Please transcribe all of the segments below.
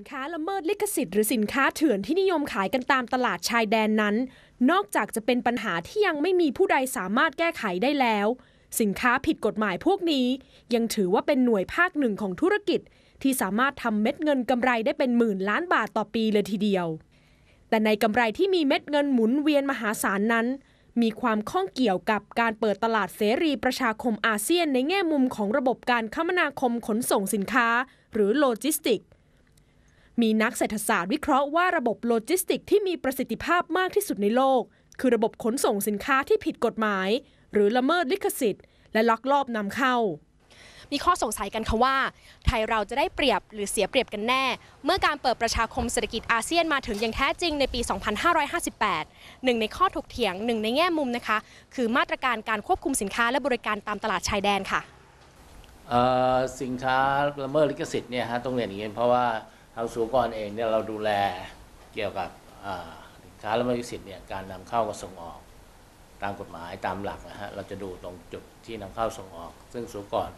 สินค้าละเมิดลิขสิทธิ์หรือสินค้าเถื่อนที่นิยมขายกันตามตลาดชายแดนนั้น นอกจากจะเป็นปัญหาที่ยังไม่มีผู้ใดสามารถแก้ไขได้แล้ว สินค้าผิดกฎหมายพวกนี้ ยังถือว่าเป็นหน่วยภาคหนึ่งของธุรกิจ ที่สามารถทำเม็ดเงินกำไรได้เป็นหมื่นล้านบาทต่อปีเลยทีเดียว แต่ในกำไรที่มีเม็ดเงินหมุนเวียนมหาศาลนั้น มีความข้องเกี่ยวกับการเปิดตลาดเสรีประชาคมอาเซียนในแง่มุมของระบบการคมนาคมขนส่งสินค้า หรือโลจิสติก มีนักเศรษฐศาสตร์วิเคราะห์ว่าระบบโลจิสติกที่มีประสิทธิภาพมากที่สุดในโลก คือระบบขนส่งสินค้าที่ผิดกฎหมาย หรือละเมิดลิขสิทธิ์ และลักลอบนำเข้า มีข้อสงสัยกันค่ะว่า ไทยเราจะได้เปรียบหรือเสียเปรียบกันแน่ เมื่อการเปิดประชาคมเศรษฐกิจอาเซียนมาถึงอย่างแท้จริงในปี 2558 หนึ่งในข้อถกเถียงหนึ่งในแง่มุมนะคะ คือมาตรการการควบคุมสินค้าและบริการตามตลาดชายแดนค่ะเอ่อสินค้าละเมิดลิขสิทธิ์เนี่ยฮะต้องเรียนอย่างนี้เพราะว่า ทางสูกรเองเนี่ยเราดูแลเกี่ยวกับสินค้าละเมิดลิขสิทธิ์เนี่ยการนำเข้ากับส่งออก ตามกฎหมายตามหลักนะฮะเราจะดูตรงจุดที่นำเข้าส่งออก ซึ่งสูกร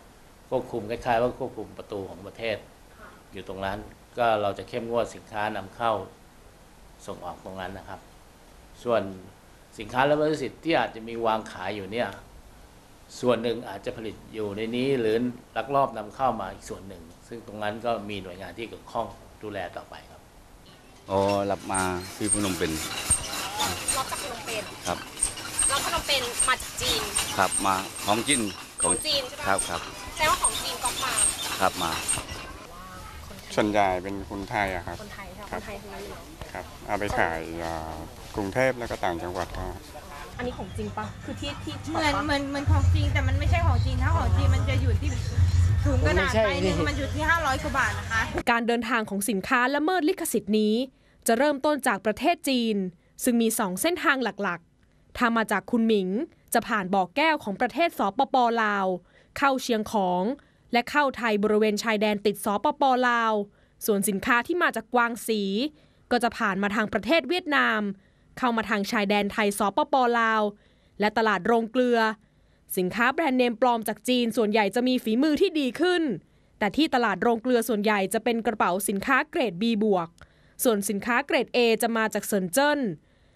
ควบคุมคล้ายๆว่าควบคุมประตูของประเทศ อยู่ตรงนั้นก็เราจะเข้มงวดสินค้านำเข้าส่งออกตรงนั้นนะครับ ส่วนสินค้าละเมิดลิขสิทธิ์ที่อาจจะมีวางขายอยู่เนี่ย ส่วนหนึ่งอาจจะผลิตอยู่ในนี้หรือลักลอบนำเข้ามาอีกส่วนหนึ่ง ซึ่งตรงนั้นก็มีหน่วยงานที่เกี่ยวข้องดูแลต่อไปครับอ๋อรับมาที่พนมเป็นล็อกจากพนมเปญครับล็อกพนมเปญมาจากจีนครับมาของจินของจีนใช่ไหมครับครับแสดงว่าของจีนก๊อปมาครับมาส่วนใหญ่เป็นคนไทยอะครับคนไทยค่ะครัคบนไทยทั้งนั้นเลยครับเอาไปขายอ่ากรุงเทพแล้วก็ต่างจังหวัดก็ อันนี้ของจริงปะคือที่ที่เหมือนเหมือนเหมือนของจริงแต่มันไม่ใช่ของจริงถ้าของจริงมันจะอยู่ที่ถุงกระดาษใบหนึ่งมันอยู่ที่ 500กว่าบาทนะคะ การเดินทางของสินค้าละเมิดลิขสิทธิ์นี้ จะเริ่มต้นจากประเทศจีน ซึ่งมี 2 เส้นทางหลักๆ ถ้ามาจากคุณหมิง จะผ่านบ่อแก้วของประเทศสปปลาว เข้าเชียงของ และเข้าไทยบริเวณชายแดนติดสปปลาว ส่วนสินค้าที่มาจากกวางสี ก็จะผ่านมาทางประเทศเวียดนาม เข้ามาทางชายแดนไทยสปปลาว และตลาดโรงเกลือ สินค้าแบรนด์เนมปลอมจากจีนส่วนใหญ่จะมีฝีมือที่ดีขึ้น แต่ที่ตลาดโรงเกลือส่วนใหญ่จะเป็นกระเป๋าสินค้าเกรด B บวกส่วนสินค้าเกรด A จะมาจากเซินเจิ้น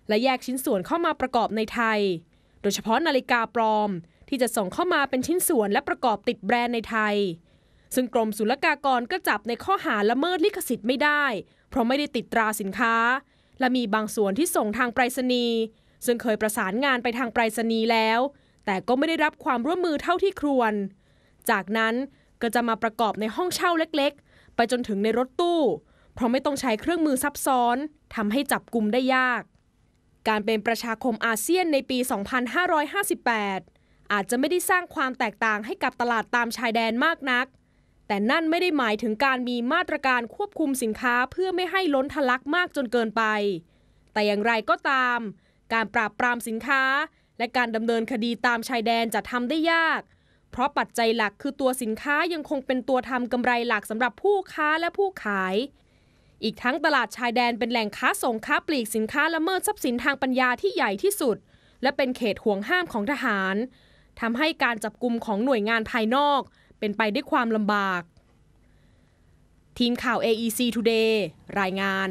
และแยกชิ้นส่วนเข้ามาประกอบในไทย โดยเฉพาะนาฬิกาปลอม ที่จะส่งเข้ามาเป็นชิ้นส่วนและประกอบติดแบรนด์ในไทย ซึ่งกรมศุลกากรก็จับในข้อหาละเมิดลิขสิทธิ์ไม่ได้ เพราะไม่ได้ติดตราสินค้า และมีบางส่วนที่ส่งทางไปรษณีย์ซึ่งเคยประสานงานไปทางไปรษณีย์แล้ว แต่ก็ไม่ได้รับความร่วมมือเท่าที่ควร จากนั้นก็จะมาประกอบในห้องเช่าเล็กๆ ไปจนถึงในรถตู้ เพราะไม่ต้องใช้เครื่องมือซับซ้อนทำให้จับกลุ่มได้ยาก การเป็นประชาคมอาเซียนในปี 2558 อาจจะไม่ได้สร้างความแตกต่างให้กับตลาดตามชายแดนมากนัก แต่นั่นไม่ได้หมายถึงการมีมาตรการควบคุมสินค้าเพื่อไม่ให้ล้นทะลักมากจนเกินไป แต่อย่างไรก็ตาม การปราบปรามสินค้า และการดำเนินคดีตามชายแดนจะทำได้ยาก เพราะปัจจัยหลักคือตัวสินค้ายังคงเป็นตัวทำกำไรหลักสำหรับผู้ค้าและผู้ขาย อีกทั้งตลาดชายแดนเป็นแหล่งค้าส่งค้าปลีกสินค้าละเมิดทรัพย์สินทางปัญญาที่ใหญ่ที่สุด และเป็นเขตห่วงห้ามของทหารทำให้การจับกลุ่มของหน่วยงานภายนอก เป็นไปด้วยความลำบาก ทีมข่าว AEC Today รายงาน